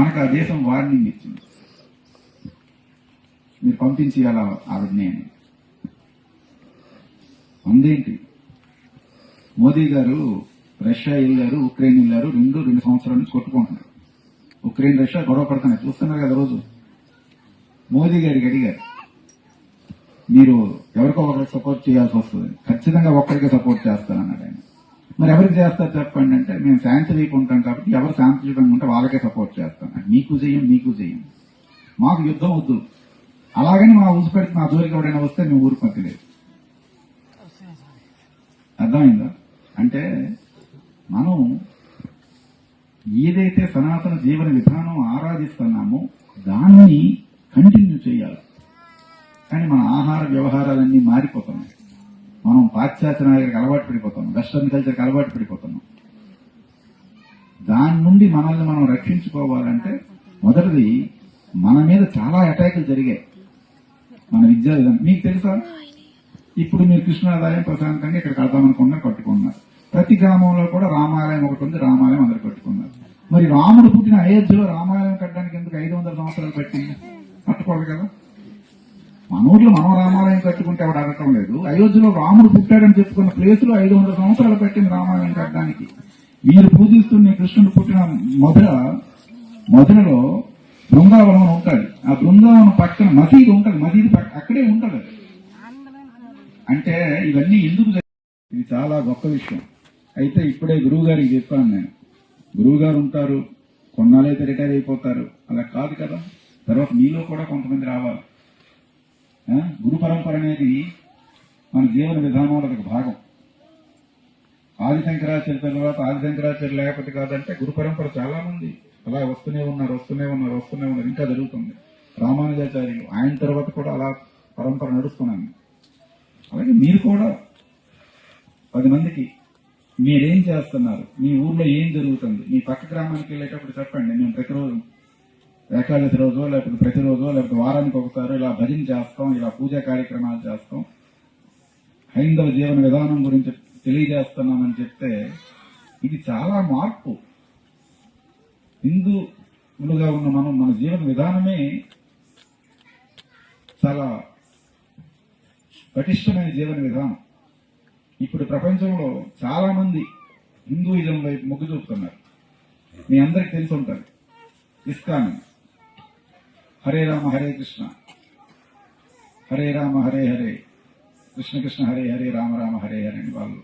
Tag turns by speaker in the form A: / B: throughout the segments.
A: మనకు ఆ దేశం వార్నింగ్ ఇచ్చింది. మీరు పంపించి అలా ఆవిడని అని అందేంటి? మోదీ గారు రష్యా వెళ్ళారు ఉక్రెయిన్ వెళ్ళారు రెండు రెండు సంవత్సరాల నుంచి కొట్టుకుంటున్నారు. ఉక్రెయిన్ రష్యా గొడవ పడుతున్నాయి. చూస్తున్నారు కదా రోజు. మోదీ గారికి అడిగారు. మీరు ఎవరికో ఒకరికి సపోర్ట్ చేయాల్సి వస్తుంది. ఖచ్చితంగా ఒక్కరికి సపోర్ట్ చేస్తానన్నాడు మరి ఎవరికి చేస్తారు చెప్పండి అంటే మేము శాంతి లేకుంటాం కాబట్టి ఎవరు శాంతియుతంగా ఉంటే వాళ్ళకే సపోర్ట్ చేస్తాం. నీకు మీకు నీకు మీకు మాకు యుద్ధం వద్దు. అలాగని మా ఊసిపెట్టి మా జోలికి ఎవడైనా వస్తే మేము ఊరు పక్కలేదు అర్థమైందా? అంటే మనం ఏదైతే సనాతన జీవన విధానం ఆరాధిస్తున్నామో దాన్ని కంటిన్యూ చేయాలి. కానీ మన ఆహార వ్యవహారాలన్నీ మారిపోతున్నాయి. మనం పాశ్చాత్య నాయకులకు అలవాటు పడిపోతున్నాం వెస్టర్న్ కల్చర్కి అలవాటు పడిపోతున్నాం. దాని నుండి మనల్ని మనం రక్షించుకోవాలంటే మొదటిది మన మీద చాలా అటాకులు జరిగాయి. మన విద్యా విధానం మీకు తెలుసా? ఇప్పుడు మీరు కృష్ణాదాయం ప్రశాంతంగా ఇక్కడ కడతామనుకున్నారు కట్టుకున్నారు. ప్రతి గ్రామంలో కూడా రామాలయం ఒకటి ఉంది రామాలయం అందరు కట్టుకున్నారు. మరి రాముడు పుట్టిన అయోధ్యలో రామాలయం కట్టడానికి ఎందుకు ఐదు వందల సంవత్సరాలు పట్టింది? కట్టుకోవాలి కదా. మన ఊర్లో మనం రామాలయం కట్టుకుంటే ఎవడు అడగటం లేదు. అయోధ్యలో రాముడు పుట్టాడని చెప్పుకున్న ప్లేస్లో ఐదు వందల సంవత్సరాలు పట్టింది రామాలయం కట్టడానికి. మీరు పూజిస్తున్న కృష్ణుడు పుట్టిన మధుర మధురలో బృందావనం ఉంటుంది. ఆ బృందావనం పక్కన మసీదు ఉంటుంది. మసీదు పక్క- అక్కడే ఉంటుంది అది. అంటే ఇవన్నీ ఎందుకు ఇది చాలా గొప్ప విషయం. అయితే ఇప్పుడే గురువు గారికి చెప్పాను నేను. గురువు గారు ఉంటారు కొన్నాళ్ళైతే రిటైర్ అయిపోతారు. అలా కాదు కదా. తర్వాత మీలో కూడా కొంతమంది రావాలి. గురు పరంపర అనేది మన జీవన విధానంలో ఒక భాగం. ఆది శంకరాచార్య తర్వాత ఆది శంకరాచార్య లేకపోతే కాదంటే గురు పరంపర చాలా మంది అలా వస్తూనే ఉన్నారు వస్తూనే ఉన్నారు వస్తూనే ఉన్నారు ఇంకా జరుగుతుంది. రామానుజాచార్యులు ఆయన తర్వాత కూడా అలా పరంపర నడుస్తున్నాను. అలాగే మీరు కూడా పది మందికి మీరేం చేస్తున్నారు? మీ ఊర్లో ఏం జరుగుతుంది? మీ పక్క గ్రామానికి వెళ్ళేటప్పుడు చెప్పండి మేము ప్రతిరోజు ఏకాదశి రోజో లేకపోతే ప్రతిరోజు లేకపోతే వారానికి ఒకసారి ఇలా భజన చేస్తాం ఇలా పూజా కార్యక్రమాలు చేస్తాం. హైందవ జీవన విధానం గురించి తెలియజేస్తున్నామని చెప్తే ఇది చాలా మార్పు. హిందువులుగా ఉన్న మనం మన జీవన విధానమే చాలా పటిష్టమైన జీవన విధానం. ఇప్పుడు ప్రపంచంలో చాలా మంది హిందూయిజం వైపు మొగ్గు చూపుతున్నారు. మీ అందరికి తెలిసి ఉంటారు ఇస్కాన్. హరే రామ హరే కృష్ణ. హరే రామ హరే హరే. కృష్ణ కృష్ణ హరే హరే రామ రామ హరే హరే అని వాళ్ళు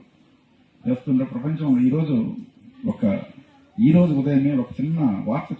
A: చేస్తున్న ప్రపంచంలో. ఈరోజు ఒక ఈ రోజు ఉదయమే ఒక చిన్న వార్త